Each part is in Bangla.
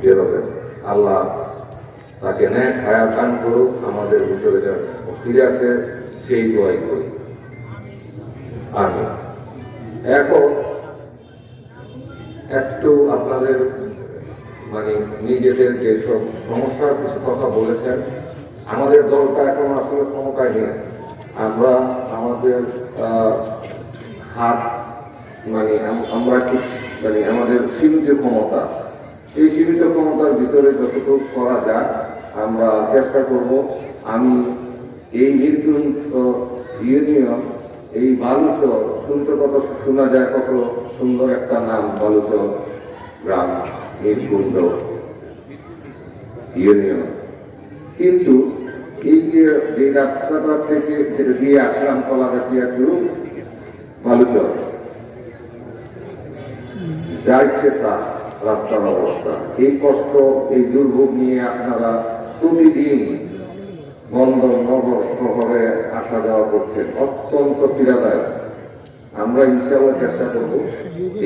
বেরোবেন আল্লাহ তাকে ন্যায় খায়া দান করুক, আমাদের ভিতরে যেন ফিরে আসে, সেই দোয়াই করি। আমি এখন একটু আপনাদের মানে নিজেদের যেসব সমস্যার কিছু কথা বলেছেন, আমাদের দলটা এখন আসলে ক্ষমতায় নেই। আমরা, আমাদের হাত মানে আমরা ঠিক মানে আমাদের সীমিত ক্ষমতা এই সীমিত ক্ষমতার ভিতরে যতটুকু করা যায় আমরা চেষ্টা করব। আমি এই নির্দন্ত ইউনিয়ন, এই বালুচর, শুনতে কত শোনা যায় কত সুন্দর একটা নাম, বালুচর গ্রাম নির্গুণ্ড ইউনিয়ন। কিন্তু এই যে এই রাস্তাটা থেকে দিয়ে আসলাম, কলাগাছিয়া টু, বালুচর যা ইচ্ছে তা। রাস্তার অবস্থা। এই কষ্ট, এই দুর্ভোগ নিয়ে আপনারা প্রতিদিন বন্দর, নগর, শহরে আসা যাওয়া করছেন। অত্যন্ত পীড়াদায়ক। আমরা ইনশাআল্লাহ চেষ্টা করব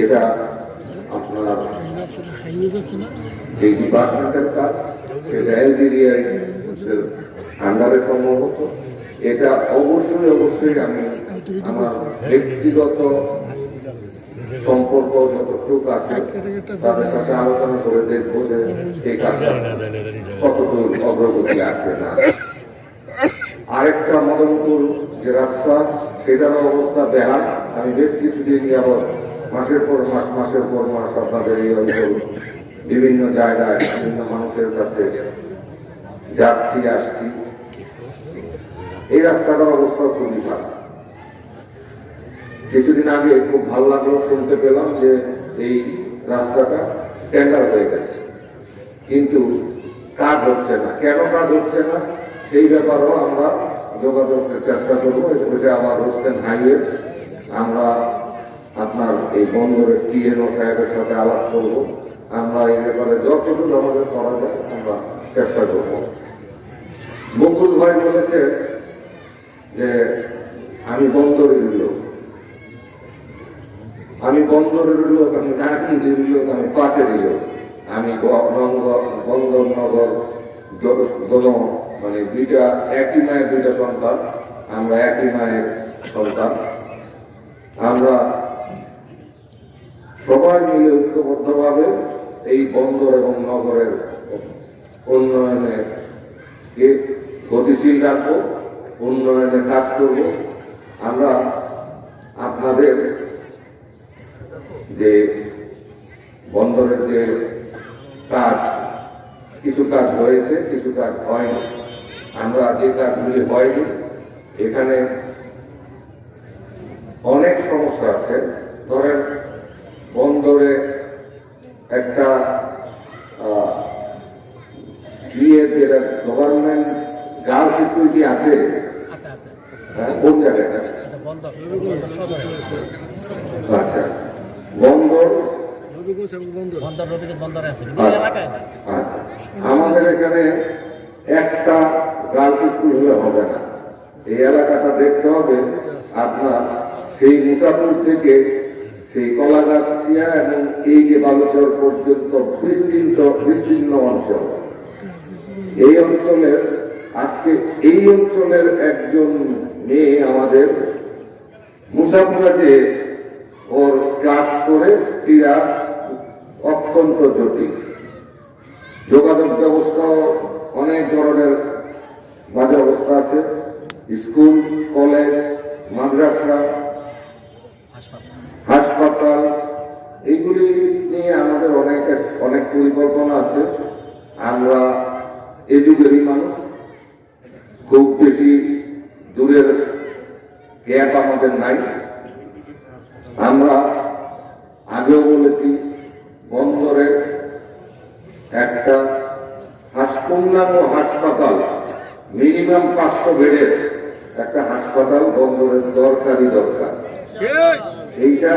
এটা আপনার এই ডিপার্টমেন্টের কাজ এটা এলজিডিআই আন্ডারে সম্ভবত। এটা অবশ্যই অবশ্যই আমি আমার ব্যক্তিগত সম্পর্ক যতটুকু আছে তাদের সাথে আলোচনা করে দেখব যে এই কাজটা কতদূর অগ্রগতি আছে না আরেকটা মদনপুর যে রাস্তা সেটার অবস্থা বেহাল। আমি বেশ কিছুদিন যাবৎ মাসের পর মাস মাসের পর মাস আপনাদের এই অঞ্চল বিভিন্ন জায়গায় বিভিন্ন মানুষের কাছে যাচ্ছি আসছি। এই রাস্তাটার অবস্থা খুবই ভালো কিছুদিন আগে খুব ভালো লাগল, শুনতে পেলাম যে এই রাস্তাটা টেন্ডার হয়ে গেছে। কিন্তু কাজ হচ্ছে না। কেন কাজ হচ্ছে না? সেই ব্যাপারেও আমরা যোগাযোগের চেষ্টা করব। এটা আবার হোসেন হাইওয়ে আমরা আপনার এই বন্দরের পিএনও সাহেবের সাথে আলাপ করব। আমরা এই ব্যাপারে যতটুকু আমাদের করা যায়, আমরা চেষ্টা করব। বকুল ভাই বলেছে যে, আমি বন্দরের লোক। আমি বন্দরের লোক আমি নারায়ণগঞ্জের লোক আমি পাটের লোক আমি বন্দরনগর মানে দুইটা, একই মায়ের দুইটা সন্তান, আমরা একই মায়ের সন্তান। আমরা সবাই মিলে ঐক্যবদ্ধভাবে এই বন্দর এবং নগরের উন্নয়নে গতিশীল রাখব, উন্নয়নে কাজ করব। আমরা আপনাদের যে বন্দরের যে কাজ কিছু কাজ হয়েছে কিছু কাজ হয়নি। আমরা যে কাজগুলি হয়নি এখানে অনেক সমস্যা আছে। ধরেন বন্দরে একটা ইয়ে যেটা গভর্নমেন্ট গার্লস স্কুল কি আছে? হ্যাঁ, কোন জায়গাটা আচ্ছা। বন্দর। আচ্ছা, আচ্ছা। আমাদের এখানে একটা গার্লস স্কুল হলে হবে না। এই এলাকাটা দেখতে হবে। আপনার সেই মুসাফুর থেকে সেই কলাগাছিয়া এবং এই যে বালুচর পর্যন্ত বিস্তৃত বিস্তীর্ণ অঞ্চল। এই অঞ্চলের আজকে এই অঞ্চলের একজন মেয়ে আমাদের মুসাফুরাতে ওর ক্লাস করে ক্রীড়া অত্যন্ত জটিল। যোগাযোগ ব্যবস্থাও অনেক ধরনের বাজে অবস্থা আছে। স্কুল কলেজ মাদ্রাসা হাসপাতাল। হাসপাতাল এইগুলি নিয়ে আমাদের অনেক অনেক পরিকল্পনা আছে। আমরা এ যুগেরই মানুষ। খুব বেশি দূরের গ্যাপ আমাদের নাই। আমরা আগেও বলেছি, বন্দরে একটা হাস- পূর্ণাঙ্গ হাসপাতাল, মিনিমাম পাঁচশো বেডের একটা হাসপাতাল বন্দরের দরকারই দরকার। এইটা,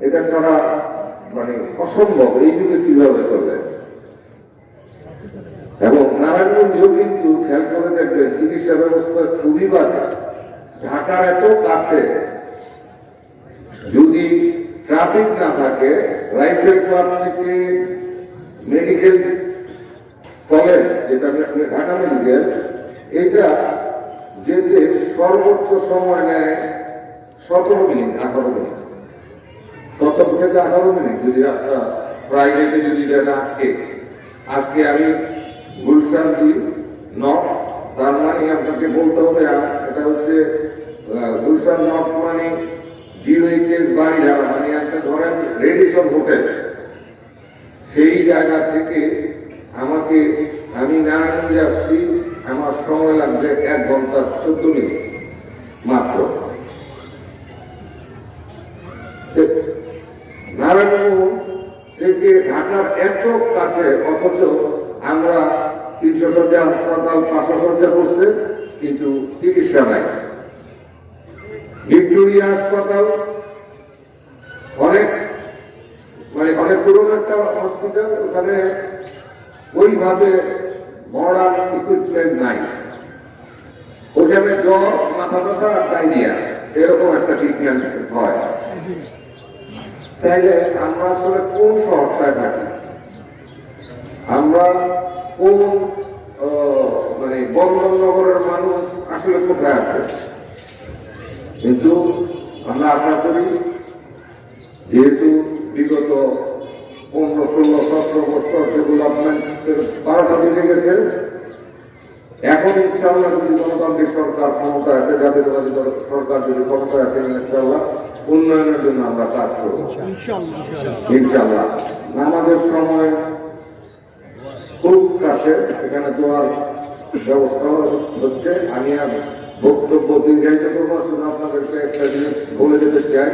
এটা ছাড়া মানে অসম্ভব এই যুগে কীভাবে চলে? এবং নারায়ণগঞ্জেও কিন্তু খেয়াল করে দেখবেন, চিকিৎসা ব্যবস্থা খুবই বাজে। ঢাকার এত কাছে যদি ট্রাফিক না থাকে রাইফেল ক্লাব থেকে মেডিকেল কলেজ যেটা ঢাকা মেডিকেল এটা যেতে সর্বোচ্চ সময় নেয় সতেরো মিনিট, আঠারো মিনিট। সতেরো থেকে আঠারো মিনিট যদি রাস্তা প্রাইভেটে যদি যান আজকে আজকে আমি গুলশান দুই নর্থ তার মানে আপনাকে বলতে হবে এটা হচ্ছে গুলশান নর্থ মানে ডিওএইচএস বাড়িরা মানে একটা ধরেন রেডিসন হোটেল। সেই জায়গা থেকে আমাকে আমি নারায়ণগঞ্জে আসছি, আমার সময় লাগবে এক ঘণ্টা চোদ্দ মিনিট মাত্র। নারায়ণগঞ্জ থেকে ঢাকার এত কাছে, অথচ আমরা তিনশো সজ্জা হাসপাতাল, পাঁচশো সজ্জা করছে, কিন্তু চিকিৎসা নাই। ভিক্টোরিয়া হাসপাতাল, অনেক মানে অনেক পুরনো একটা হসপিটাল ওখানে ওইভাবে মডার্ন ইকুইপমেন্ট নাই। ওখানে জ্বর, মাথা ব্যথা আর ডায়রিয়া, এরকম একটা ট্রিটমেন্ট হয়। তাইলে আমরা আসলে কোন শহরটায় থাকি? আমরা কোন মানে বন্দরনগরের মানুষ আসলে কোথায় আছে? কিন্তু আমরা আশা করি যেহেতু বিগত পনেরো ষোলো সতেরো বছর ডেভেলপমেন্টের বারোটা বেজে গেছে এখন ইনশাআল্লাহ যদি গণতান্ত্রিক সরকার ক্ষমতা আসে জাতীয়তাবাদী দল সরকার যদি ক্ষমতা আসে ইনশাআল্লাহ উন্নয়নের জন্য আমরা কাজ করব। ইনশাআল্লাহ আমাদের সময় খুব কাছে এখানে দোয়ার ব্যবস্থা হচ্ছে আমি আর বক্তব্য দীর্ঘায়িত করব। শুধু আপনাদেরকে একটা জিনিস বলে যেতে চাই।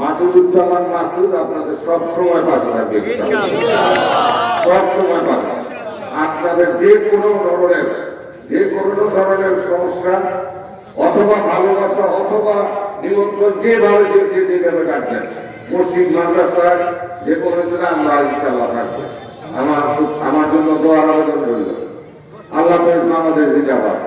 মাসুদুজ্জামান মাসুদ আপনাদের সব সময় পাশে থাকবে। সব সময় পাশে। আপনাদের যে কোনো ধরনের যে কোনো ধরনের সমস্যা অথবা ভালোবাসা অথবা নিমন্ত্রণ যেভাবে যে যে যেভাবে ডাকবেন মসজিদ মাদ্রাসায় যে কোনো দিনে আমরা ইনশাআল্লাহ থাকব। আমার আমার জন্য দোয়ার আবেদন রইল। আল্লাহ হাফেজ বাংলাদেশ জিন্দাবাদ।